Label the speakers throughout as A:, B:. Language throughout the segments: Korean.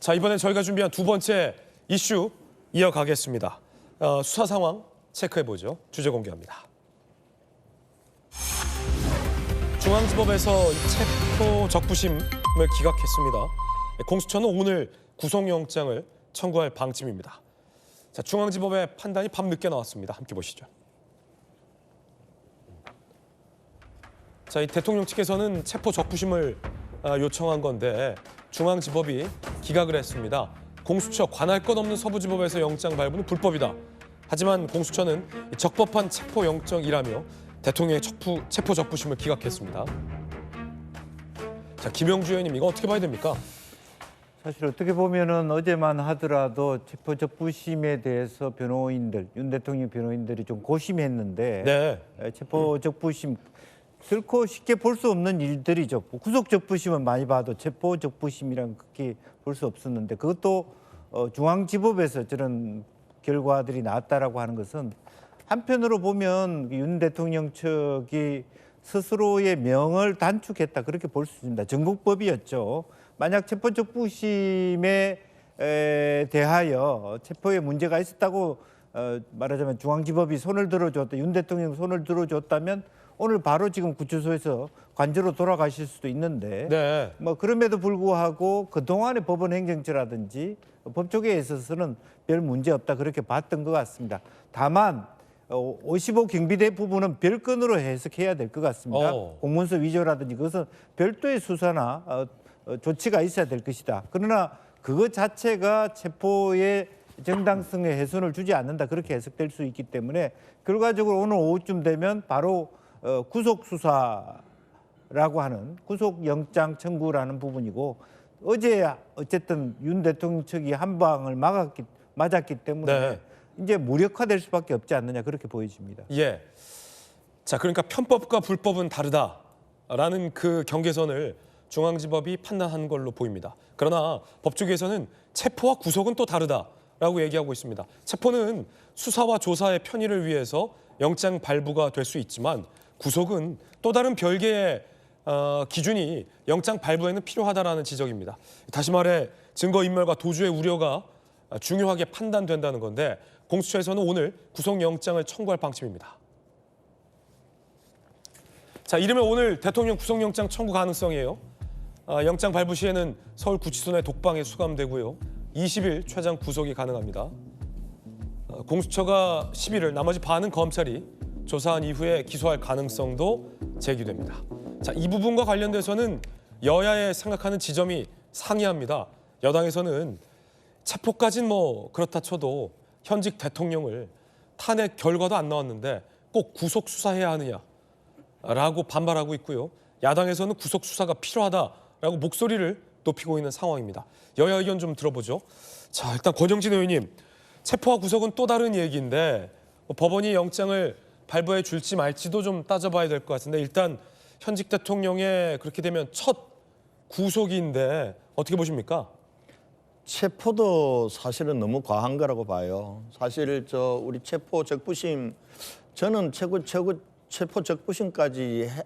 A: 자 이번엔 저희가 준비한 두 번째 이슈 이어가겠습니다. 어, 수사 상황 체크해 보죠. 주제 공개합니다. 중앙지법에서 이 체포 적부심을 기각했습니다. 공수처는 오늘 구속영장을 청구할 방침입니다. 자 중앙지법의 판단이 밤늦게 나왔습니다. 함께 보시죠. 자, 이 대통령 측에서는 체포 적부심을 아, 요청한 건데 중앙지법이 기각을 했습니다. 공수처 관할 것 없는 서부지법에서 영장 발부는 불법이다. 하지만 공수처는 이 적법한 체포 영장이라며 대통령의 체포, 체포 적부심을 기각했습니다. 자, 김영주 의원님 이거 어떻게 봐야 됩니까?
B: 사실 어떻게 보면은 어제만 하더라도 체포 적부심에 대해서 변호인들 윤 대통령 변호인들이 좀 고심했는데
A: 네,
B: 에, 체포 적부심 결코 쉽게 볼 수 없는 일들이죠. 구속 적부심은 많이 봐도 체포 적부심이란 그렇게 볼수 없었는데 그것도 어, 중앙지법에서 저런 결과들이 나왔다라고 하는 것은 한편으로 보면 윤 대통령 측이 스스로의 명을 단축했다 그렇게 볼 수 있습니다. 전국법이었죠. 만약 체포 적부심에 에, 대하여 체포에 문제가 있었다고 어, 말하자면 중앙지법이 손을 들어줬다 윤 대통령 손을 들어줬다면 오늘 바로 지금 구치소에서 관저로 돌아가실 수도 있는데
A: 네,
B: 뭐 그럼에도 불구하고 그 동안의 법원 행정처라든지 법조계에 있어서는 별 문제 없다 그렇게 봤던 것 같습니다. 다만 어, 55 경비대 부분은 별건으로 해석해야 될 것 같습니다.
A: 어.
B: 공문서 위조라든지 그것은 별도의 수사나 어, 어, 조치가 있어야 될 것이다. 그러나 그것 자체가 체포의 정당성에 훼손을 주지 않는다 그렇게 해석될 수 있기 때문에 결과적으로 오늘 오후쯤 되면 바로 어, 구속 수사라고 하는 구속 영장 청구라는 부분이고 어제 어쨌든 윤 대통령 측이 한 방을 막았기 맞았기 때문에
A: 네.
B: 이제 무력화될 수밖에 없지 않느냐 그렇게 보여집니다.
A: 예. 자, 그러니까 편법과 불법은 다르다라는 그 경계선을 중앙지법이 판단한 걸로 보입니다. 그러나 법조계에서는 체포와 구속은 또 다르다라고 얘기하고 있습니다. 체포는 수사와 조사의 편의를 위해서 영장 발부가 될 수 있지만 구속은 또 다른 별개의 어, 기준이 영장 발부에는 필요하다라는 지적입니다. 다시 말해 증거 인멸과 도주의 우려가 중요하게 판단된다는 건데 공수처에서는 오늘 구속영장을 청구할 방침입니다. 자, 이르면 오늘 대통령 구속영장 청구 가능성이에요. 아, 영장 발부 시에는 서울 구치소 내 독방에 수감되고요. 20일 최장 구속이 가능합니다. 어, 공수처가 11일 나머지 반은 검찰이 조사한 이후에 기소할 가능성도 제기됩니다. 자, 이 부분과 관련돼서는 여야의 생각하는 지점이 상이합니다. 여당에서는 체포까진 뭐 그렇다 쳐도 현직 대통령을 탄핵 결과도 안 나왔는데 꼭 구속 수사해야 하느냐라고 반발하고 있고요. 야당에서는 구속 수사가 필요하다라고 목소리를 높이고 있는 상황입니다. 여야 의견 좀 들어보죠. 자, 일단 권영진 의원님, 체포와 구속은 또 다른 얘기인데 뭐 법원이 영장을 발부해 줄지 말지도 좀 따져봐야 될 것 같은데 일단 현직 대통령의 그렇게 되면 첫 구속인데 어떻게 보십니까?
C: 체포도 사실은 너무 과한 거라고 봐요. 사실 저 우리 체포 적부심 저는 최고 최고 체포 적부심까지 해-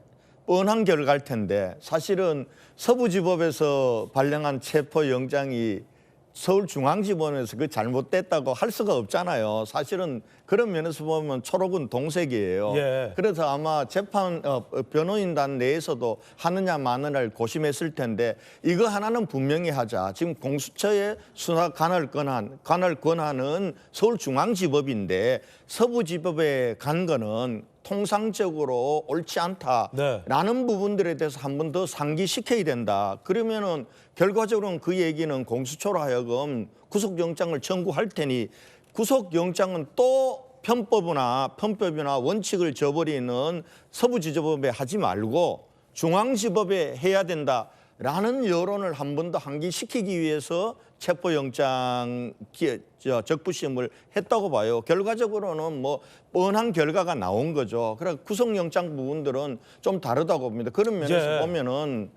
C: 뻔한 결과일 텐데 사실은 서부지법에서 발령한 체포 영장이 서울중앙지법에서 그 잘못됐다고 할 수가 없잖아요. 사실은 그런 면에서 보면 초록은 동색이에요.
A: 예.
C: 그래서 아마 재판 어, 변호인단 내에서도 하느냐 마느냐를 고심했을 텐데 이거 하나는 분명히 하자. 지금 공수처의 수사 관할 권한 관할 권한은 서울중앙지법인데 서부지법에 간 거는 통상적으로 옳지 않다라는 부분들에 대해서 한 번 더 상기시켜야 된다. 그러면은 결과적으로는 그 얘기는 공수처로 하여금 구속영장을 청구할 테니 구속영장은 또 편법이나 편법이나 원칙을 저버리는 서부지법에 하지 말고 중앙지법에 해야 된다 라는 여론을 한 번 더 환기시키기 위해서 체포영장 적부심을 했다고 봐요. 결과적으로는 뭐 뻔한 결과가 나온 거죠. 그래 구속영장 부분들은 좀 다르다고 봅니다. 그런 면에서
A: 예.
C: 보면은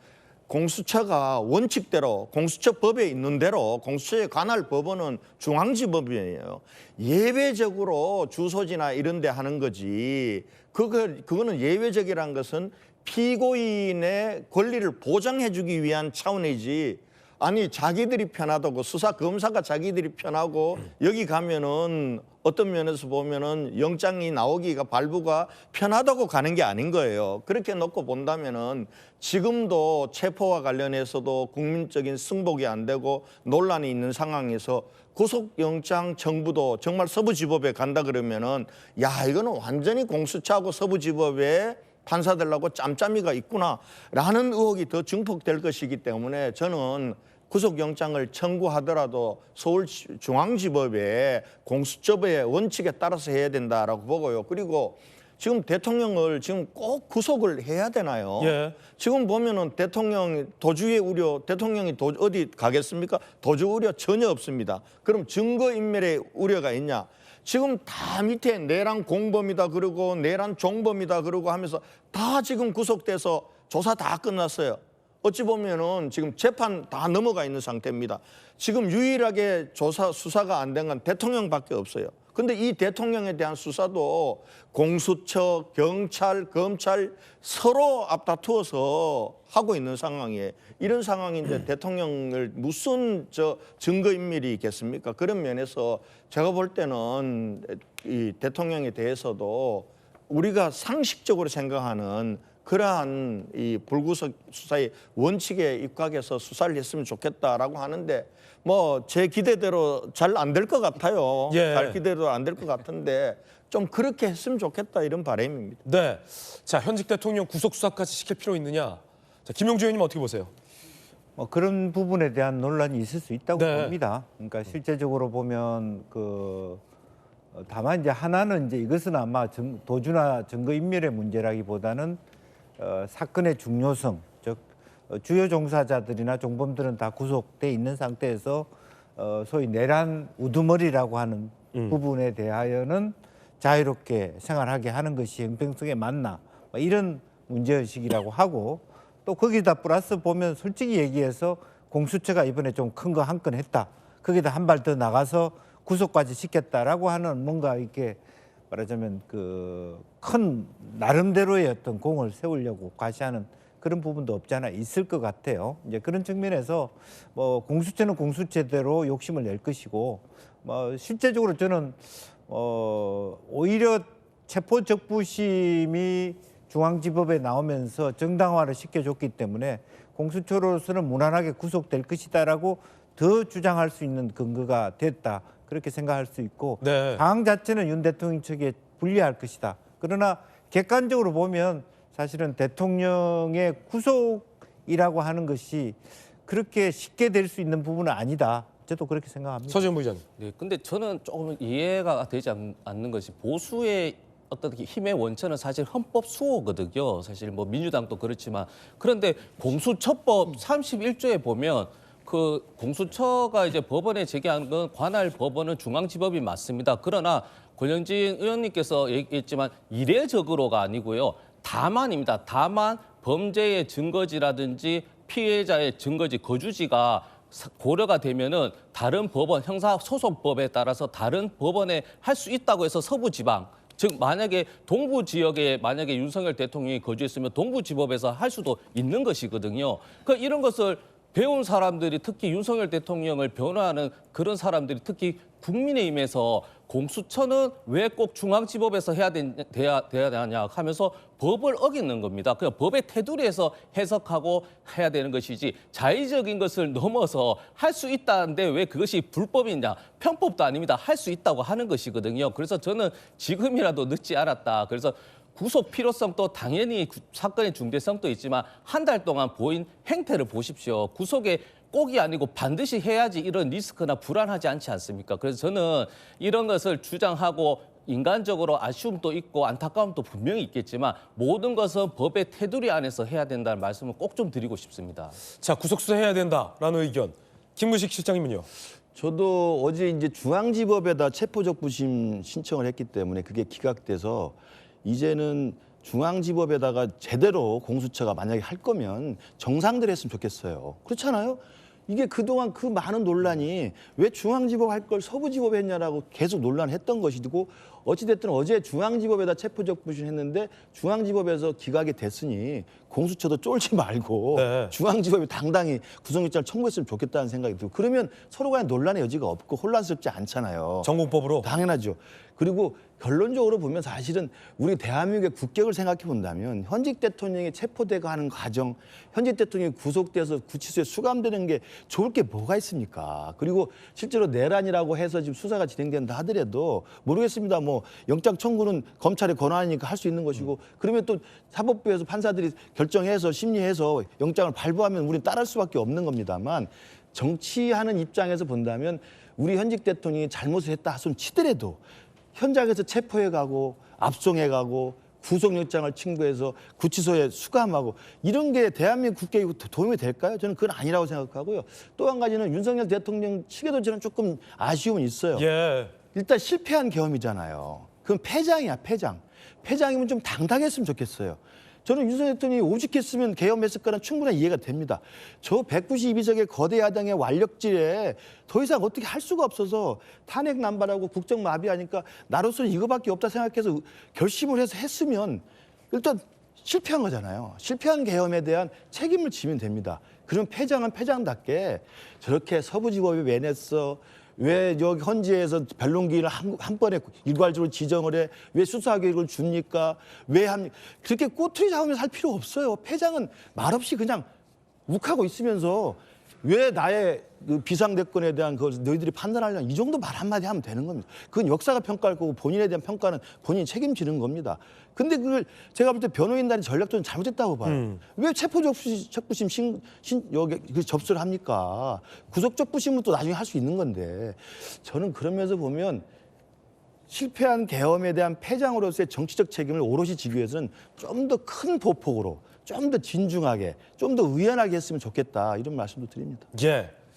C: 공수처가 원칙대로 공수처 법에 있는 대로 공수처에 관할 법원은 중앙지법이에요. 예외적으로 주소지나 이런 데 하는 거지. 그거 그거는 예외적이라는 것은 피고인의 권리를 보장해 주기 위한 차원이지 아니 자기들이 편하다고 수사 검사가 자기들이 편하고 여기 가면은 어떤 면에서 보면은 영장이 나오기가 발부가 편하다고 가는 게 아닌 거예요. 그렇게 놓고 본다면은 지금도 체포와 관련해서도 국민적인 승복이 안 되고 논란이 있는 상황에서 구속영장 청구도 정말 서부지법에 간다 그러면은 야 이거는 완전히 공수처하고 서부지법에 판사들하고 짬짬이가 있구나라는 의혹이 더 증폭될 것이기 때문에 저는 구속영장을 청구하더라도 서울중앙지법의 공수처의 원칙에 따라서 해야 된다라고 보고요. 그리고 지금 대통령을 지금 꼭 구속을 해야 되나요?
A: 예.
C: 지금 보면은 대통령 도주의 우려, 대통령이 도, 어디 가겠습니까? 도주 우려 전혀 없습니다. 그럼 증거 인멸의 우려가 있냐? 지금 다 밑에 내란 공범이다 그러고 내란 종범이다 그러고 하면서 다 지금 구속돼서 조사 다 끝났어요. 어찌 보면은 지금 재판 다 넘어가 있는 상태입니다. 지금 유일하게 조사 수사가 안 된 건 대통령밖에 없어요. 근데 이 대통령에 대한 수사도 공수처, 경찰, 검찰 서로 앞다투어서 하고 있는 상황이에요. 이런 상황인데 대통령을 무슨 저 증거 인멸이 있겠습니까? 그런 면에서 제가 볼 때는 이 대통령에 대해서도 우리가 상식적으로 생각하는 그러한 이 불구속 수사의 원칙에 입각해서 수사를 했으면 좋겠다라고 하는데 뭐 제 기대대로 잘 안 될 것 같아요.
A: 예.
C: 잘 기대도 안될 것 같은데 좀 그렇게 했으면 좋겠다 이런 바람입니다.
A: 네. 자, 현직 대통령 구속 수사까지 시킬 필요 있느냐? 자, 김용주 의원님 어떻게 보세요?
B: 뭐 그런 부분에 대한 논란이 있을 수 있다고
A: 네.
B: 봅니다. 그러니까 실제적으로 보면 그 어, 다만 이제 하나는 이제 이것은 아마 정- 도주나 증거 인멸의 문제라기보다는 어, 사건의 중요성, 즉 어, 주요 종사자들이나 종범들은 다 구속돼 있는 상태에서 어, 소위 내란 우두머리라고 하는 부분에 대하여는 자유롭게 생활하게 하는 것이 형평성에 맞나 뭐 이런 문제의식이라고 하고 또 거기다 플러스 보면 솔직히 얘기해서 공수처가 이번에 좀 큰 거 한 건 했다. 거기다 한 발 더 나가서 구속까지 시켰다라고 하는 뭔가 이렇게 말하자면 그 큰 나름대로의 어떤 공을 세우려고 과시하는 그런 부분도 없지 않아 있을 것 같아요. 이제 그런 측면에서 뭐 공수처는 공수처대로 욕심을 낼 것이고 뭐 실제적으로 저는 어 오히려 체포 적부심이 중앙지법에 나오면서 정당화를 시켜줬기 때문에 공수처로서는 무난하게 구속될 것이다라고 더 주장할 수 있는 근거가 됐다 그렇게 생각할 수 있고
A: 네.
B: 상황 자체는 윤 대통령 측에 불리할 것이다. 그러나 객관적으로 보면 사실은 대통령의 구속이라고 하는 것이 그렇게 쉽게 될 수 있는 부분은 아니다. 저도 그렇게 생각합니다.
A: 서지현 부의장님.
D: 네, 근데 저는 조금 이해가 되지 않, 않는 것이 보수의 어떤 힘의 원천은 사실 헌법 수호거든요. 사실 뭐 민주당도 그렇지만 그런데 공수처법 31조에 보면 그 공수처가 이제 법원에 제기한 건 관할 법원은 중앙지법이 맞습니다. 그러나 권영진 의원님께서 얘기했지만 이례적으로가 아니고요. 다만입니다. 다만 범죄의 증거지라든지 피해자의 증거지 거주지가 사- 고려가 되면은 다른 법원 형사 소송법에 따라서 다른 법원에 할 수 있다고 해서 서부 지방 즉 만약에 동부 지역에 만약에 윤석열 대통령이 거주했으면 동부 지법에서 할 수도 있는 것이거든요. 그 이런 것을 배운 사람들이 특히 윤석열 대통령을 변호하는 그런 사람들이 특히 국민의힘에서 공수처는 왜 꼭 중앙지법에서 해야 되, 돼야, 돼야 되냐 하면서 법을 어기는 겁니다. 그냥 법의 테두리에서 해석하고 해야 되는 것이지 자의적인 것을 넘어서 할 수 있다는데 왜 그것이 불법이냐 편법도 아닙니다. 할 수 있다고 하는 것이거든요. 그래서 저는 지금이라도 늦지 않았다. 그래서 구속 필요성도 당연히 구- 사건의 중대성도 있지만 한 달 동안 보인 행태를 보십시오. 구속에 꼭이 아니고 반드시 해야지 이런 리스크나 불안하지 않지 않습니까? 그래서 저는 이런 것을 주장하고 인간적으로 아쉬움도 있고 안타까움도 분명히 있겠지만 모든 것은 법의 테두리 안에서 해야 된다는 말씀을 꼭 좀 드리고 싶습니다.
A: 자, 구속 수사 해야 된다라는 의견. 김문식 실장님은요.
E: 저도 어제 이제 중앙지법에다 체포적부심 신청을 했기 때문에 그게 기각돼서 이제는 중앙지법에다가 제대로 공수처가 만약에 할 거면 정상들 했으면 좋겠어요. 그렇잖아요. 이게 그동안 그 많은 논란이 왜 중앙지법 할 걸 서부지법 했냐라고 계속 논란했던 것이고 어찌됐든 어제 중앙지법에다 체포적부심 했는데 중앙지법에서 기각이 됐으니 공수처도 쫄지 말고
A: 네.
E: 중앙지법이 당당히 구속영장을 청구했으면 좋겠다는 생각이 들고 그러면 서로 간에 논란의 여지가 없고 혼란스럽지 않잖아요.
A: 전공법으로
E: 당연하죠. 그리고 결론적으로 보면 사실은 우리 대한민국의 국격을 생각해 본다면 현직 대통령이 체포되고 하는 과정, 현직 대통령이 구속돼서 구치소에 수감되는 게 좋을 게 뭐가 있습니까? 그리고 실제로 내란이라고 해서 지금 수사가 진행된다 하더라도 모르겠습니다. 뭐 영장 청구는 검찰의 권한이니까 할 수 있는 것이고 그러면 또 사법부에서 판사들이 결정해서 심리해서 영장을 발부하면 우리는 따를 수밖에 없는 겁니다만 정치하는 입장에서 본다면 우리 현직 대통령이 잘못을 했다 하손 치더라도 현장에서 체포해 가고 압송해 가고 구속영장을 친구해서 구치소에 수감하고 이런 게 대한민국 국회에 도- 도움이 될까요? 저는 그건 아니라고 생각하고요. 또 한 가지는 윤석열 대통령 측에도 저는 조금 아쉬움은 있어요.
A: 예.
E: 일단 실패한 계엄이잖아요. 그럼 패장이야, 패장. 패장이면 좀 당당했으면 좋겠어요. 저는 윤석열 대통령이 오직했으면 계엄했을 거는 충분히 이해가 됩니다. 저 192석의 거대 야당의 완력질에 더 이상 어떻게 할 수가 없어서 탄핵 남발하고 국정 마비하니까 나로서는 이거밖에 없다 생각해서 결심을 해서 했으면 일단 실패한 거잖아요. 실패한 계엄에 대한 책임을 지면 됩니다. 그럼 패장은 패장답게 저렇게 서부지법이 왜 냈어? 왜 여기 헌지에서 변론기일을 한, 한 번에 일괄적으로 지정을 해? 왜 수사 계획을 줍니까? 왜 합니까? 그렇게 꼬투리 잡으면서 할 필요 없어요. 패장은 말없이 그냥 욱하고 있으면서 왜 나의 그 비상대권에 대한 그 너희들이 판단하려냐 이 정도 말 한마디 하면 되는 겁니다. 그건 역사가 평가할 거고 본인에 대한 평가는 본인이 책임지는 겁니다. 근데 그걸 제가 볼 때 변호인단이 전략적으로 잘못했다고 봐요. 왜 체포 접수, 적부심 신, 신, 여기 그 접수를 합니까? 구속 적부심은 또 나중에 할 수 있는 건데 저는 그러면서 보면 실패한 계엄에 대한 패장으로서의 정치적 책임을 오롯이 지기 위해서는 좀 더 큰 보폭으로 좀 더 진중하게 좀 더 의연하게 했으면 좋겠다 이런 말씀도 드립니다.
A: 예.